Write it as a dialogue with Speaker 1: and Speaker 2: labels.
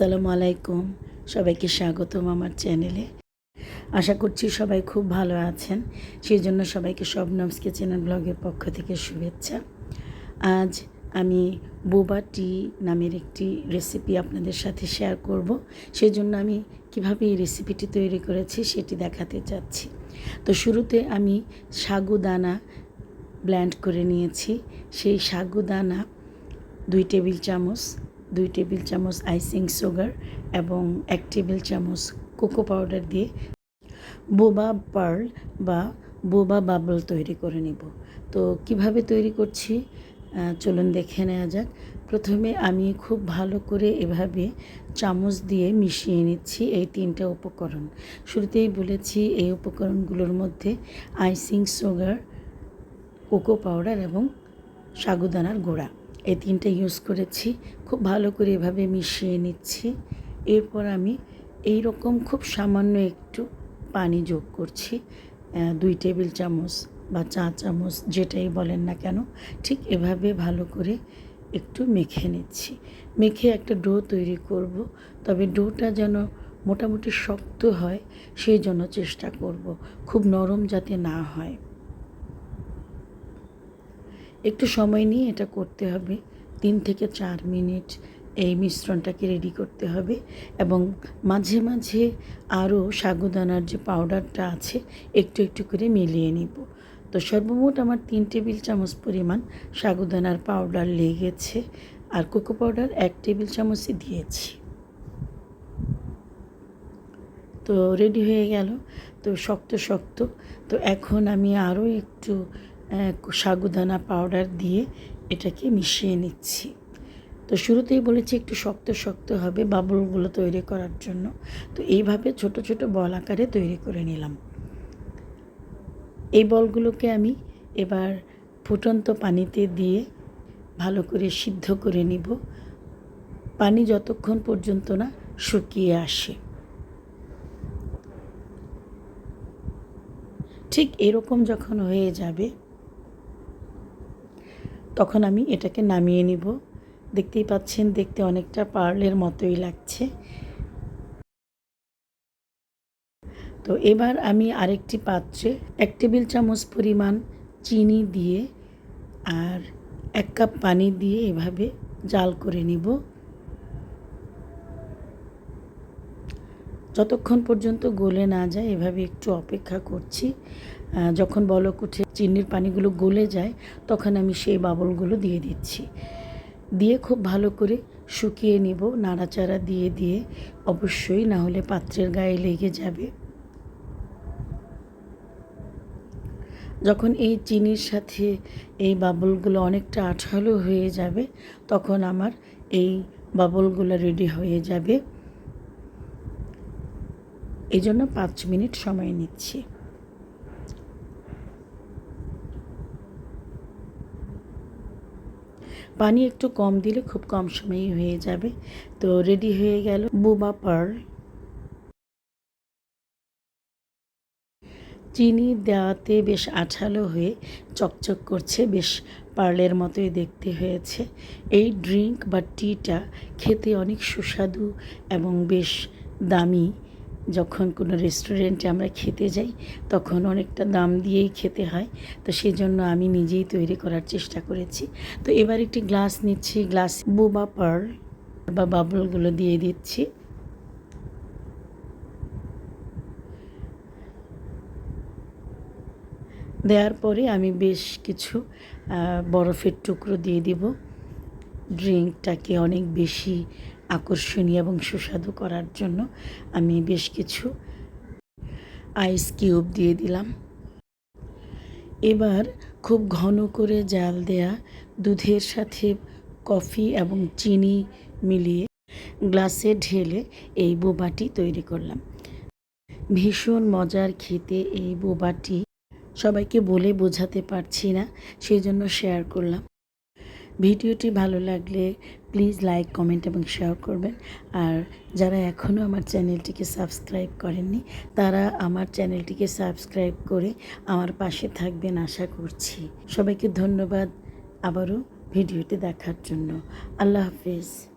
Speaker 1: আসসালামু আলাইকুম। সবাইকে স্বাগতম আমার চ্যানেলে। আশা করছি সবাই খুব ভালো আছেন। সেই জন্য সবাইকে শবনমস কিচেন ব্লগের পক্ষ থেকে শুভেচ্ছা। আজ আমি বোবা টি নামের একটি রেসিপি আপনাদের সাথে শেয়ার করব। সেই জন্য আমি কীভাবে এই রেসিপিটি তৈরি করেছি সেটি দেখাতে চাচ্ছি। তো শুরুতে আমি সাগুদানা ব্ল্যান্ড করে নিয়েছি। সেই সাগুদানা দুই টেবিল চামচ দুই টেবিল চামচ আইসিং সুগার এবং এক টেবিল চামচ কোকো পাউডার দিয়ে বোবা পার্ল বা বোবা বাবল তৈরি করে নিব। তো কীভাবে তৈরি করছি? চলুন দেখে নেওয়া যাক। প্রথমে আমি খুব ভালো করে এভাবে চামচ দিয়ে মিশিয়ে নিচ্ছি এই তিনটা উপকরণ। শুরুতেই বলেছি এই উপকরণগুলোর মধ্যে আইসিং সুগার, কোকো পাউডার এবং সাগুদানার গুঁড়া। এই তিনটা ইউজ করেছি। খুব ভালো করে এভাবে মিশিয়ে নিচ্ছি। এরপর আমি এই রকম খুব সামান্য একটু পানি যোগ করছি। দুই টেবিল চামচ বা চা চামচ যেটাই বলেন না কেন, ঠিক এভাবে ভালো করে একটু মেখে নিচ্ছি। মেখে একটা ডো তৈরি করব, তবে ডোটা যেন মোটামুটি শক্ত হয়, সেই জন্য চেষ্টা করব। খুব নরম যাতে না হয়। একটু সময় নিয়ে এটা করতে হবে। তিন থেকে চার মিনিট এই মিশ্রণটাকে রেডি করতে হবে এবং মাঝে মাঝে আরও সাগুদানার যে পাউডারটা আছে, একটু একটু করে মিলিয়ে নিব। তো সর্বমোট আমার তিন টেবিল চামচ পরিমাণ সাগুদানার পাউডার লেগেছে আর কোকো পাউডার এক টেবিল চামচই দিয়েছি। তো রেডি হয়ে গেল। তো শক্ত শক্ত। তো এখন আমি আরও একটু সাগুদানা পাউডার দিয়ে এটাকে মিশিয়ে নিচ্ছি। তো শুরুতেই বলেছি একটু শক্ত শক্ত হবে বাবলগুলো তৈরি করার জন্য। তো এইভাবে ছোট ছোট বল আকারে তৈরি করে নিলাম। এই বলগুলোকে আমি এবার ফুটন্ত পানিতে দিয়ে ভালো করে সিদ্ধ করে নিব। পানি যতক্ষণ পর্যন্ত না শুকিয়ে আসে। ঠিক এরকম যখন হয়ে যাবে তখন আমি এটাকে নামিয়ে নিব। দেখতেই পাচ্ছেন, দেখতে অনেকটা পার্লের মতোই লাগছে। তো এবার আমি আরেকটি পাত্রে এক টেবিল চামচ পরিমাণ চিনি দিয়ে আর এক কাপ পানি দিয়ে এভাবে জাল করে নিব। যতক্ষণ পর্যন্ত গলে না যায়, এভাবে একটু অপেক্ষা করছি। যখন বলক উঠে চিনির পানিগুলো গলে যায়, তখন আমি সেই বাবলগুলো দিয়ে দিচ্ছি। দিয়ে খুব ভালো করে শুকিয়ে নিব, নাড়াচাড়া দিয়ে দিয়ে। অবশ্যই না হলে পাত্রের গায়ে লেগে যাবে। যখন এই চিনির সাথে এই বাবলগুলো অনেকটা আঠালো হয়ে যাবে, তখন আমার এই বাবলগুলো রেডি হয়ে যাবে। এই জন্য পাঁচ মিনিট সময় নিচ্ছি। পানি একটু কম দিলে খুব কম সময়ে হয়ে যাবে। তো রেডি হয়ে গেল বুবা পার্ল চিনি দেওয়াতে বেশ আঠালো হয়ে চকচক করছে, বেশ পার্লের মতোই দেখতে হয়েছে। এই ড্রিঙ্ক বা টিটা খেতে অনেক সুস্বাদু এবং বেশ দামি। যখন কোনো রেস্টুরেন্টে আমরা খেতে যাই, তখন অনেকটা দাম দিয়েই খেতে হয়। তো সেই জন্য আমি নিজেই তৈরি করার চেষ্টা করেছি। তো এবার একটি গ্লাস নিচ্ছি গ্লাস বুবা পার বা বাবলগুলো দিয়ে দিচ্ছি। দেওয়ার পরে আমি বেশ কিছু বরফের টুকরো দিয়ে দিব। ড্রিঙ্কটাকে অনেক বেশি আকর্ষণীয় এবং সুস্বাদু করার জন্য আমি বেশ কিছু আইস কিউব দিয়ে দিলাম। এবার খুব ঘন করে জাল দেয়া দুধের সাথে কফি এবং চিনি মিলিয়ে গ্লাসে ঢেলে এই বোবাটি তৈরি করলাম। ভীষণ মজার খেতে এই বোবাটি। সবাইকে বলে বোঝাতে পারছি না সেই জন্য শেয়ার করলাম। ভিডিওটি ভালো লাগলে প্লিজ লাইক, কমেন্ট এবং শেয়ার করবেন। আর যারা এখনও আমার চ্যানেলটিকে সাবস্ক্রাইব করেননি, তারা আমার চ্যানেলটিকে সাবস্ক্রাইব করে আমার পাশে থাকবেন আশা করছি। সবাইকে ধন্যবাদ আবারও ভিডিওটি দেখার জন্য। আল্লাহ হাফেজ।